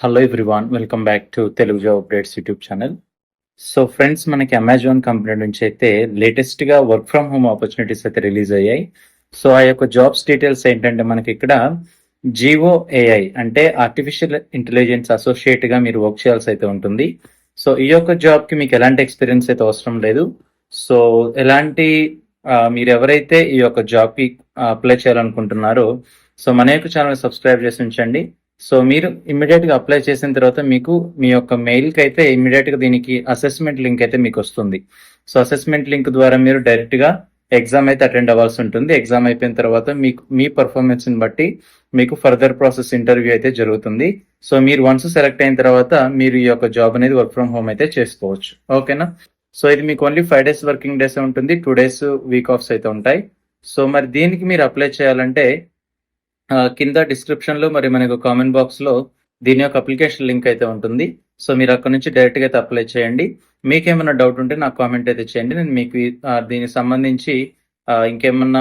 Hello everyone welcome back to Telugu job updates YouTube channel so friends మనకి Amazon company నుంచి అయితే లేటెస్ట్గా work from home opportunities అయితే release అయ్యాయి. So ఆ యొక్క జాబ్స్ డీటెయిల్స్ ఏంటంటే మనకి ఇక్కడ జిఓ ఏఐ అంటే ఆర్టిఫిషియల్ ఇంటెలిజెన్స్ అసోసియేట్గా మీరు వర్క్ చేయాల్సి అయితే ఉంటుంది. సో ఈ యొక్క జాబ్కి మీకు ఎలాంటి ఎక్స్పీరియన్స్ అయితే అవసరం లేదు. సో ఎలాంటి మీరు ఎవరైతే ఈ యొక్క జాబ్కి అప్లై చేయాలనుకుంటున్నారో సో మన యొక్క ఛానల్ సబ్స్క్రైబ్ చేసి ఉంచండి. సో మీరు ఇమ్మీడియట్గా అప్లై చేసిన తర్వాత మీకు మీ యొక్క మెయిల్కి అయితే ఇమ్మీడియట్గా దీనికి అసెస్మెంట్ లింక్ అయితే మీకు వస్తుంది. సో అసెస్మెంట్ లింక్ ద్వారా మీరు డైరెక్ట్గా ఎగ్జామ్ అయితే అటెండ్ అవ్వాల్సి ఉంటుంది. ఎగ్జామ్ అయిపోయిన తర్వాత మీకు మీ పర్ఫార్మెన్స్ని బట్టి మీకు ఫర్దర్ ప్రాసెస్ ఇంటర్వ్యూ అయితే జరుగుతుంది. సో మీరు వన్స్ సెలెక్ట్ అయిన తర్వాత మీరు ఈ యొక్క జాబ్ అనేది వర్క్ ఫ్రమ్ హోమ్ అయితే చేసుకోవచ్చు. ఓకేనా? సో ఇది మీకు only five days working days ఉంటుంది. టూ డేస్ వీక్ ఆఫ్స్ అయితే ఉంటాయి. సో మరి దీనికి మీరు అప్లై చేయాలంటే కింద డిస్క్రిప్షన్లో మరి మనకు కామెంట్ బాక్స్లో దీని యొక్క అప్లికేషన్ లింక్ అయితే ఉంటుంది. సో మీరు అక్కడ నుంచి డైరెక్ట్గా అయితే అప్లై చేయండి. మీకేమైనా డౌట్ ఉంటే నాకు కామెంట్ అయితే చేయండి. నేను మీకు దీనికి సంబంధించి ఇంకేమన్నా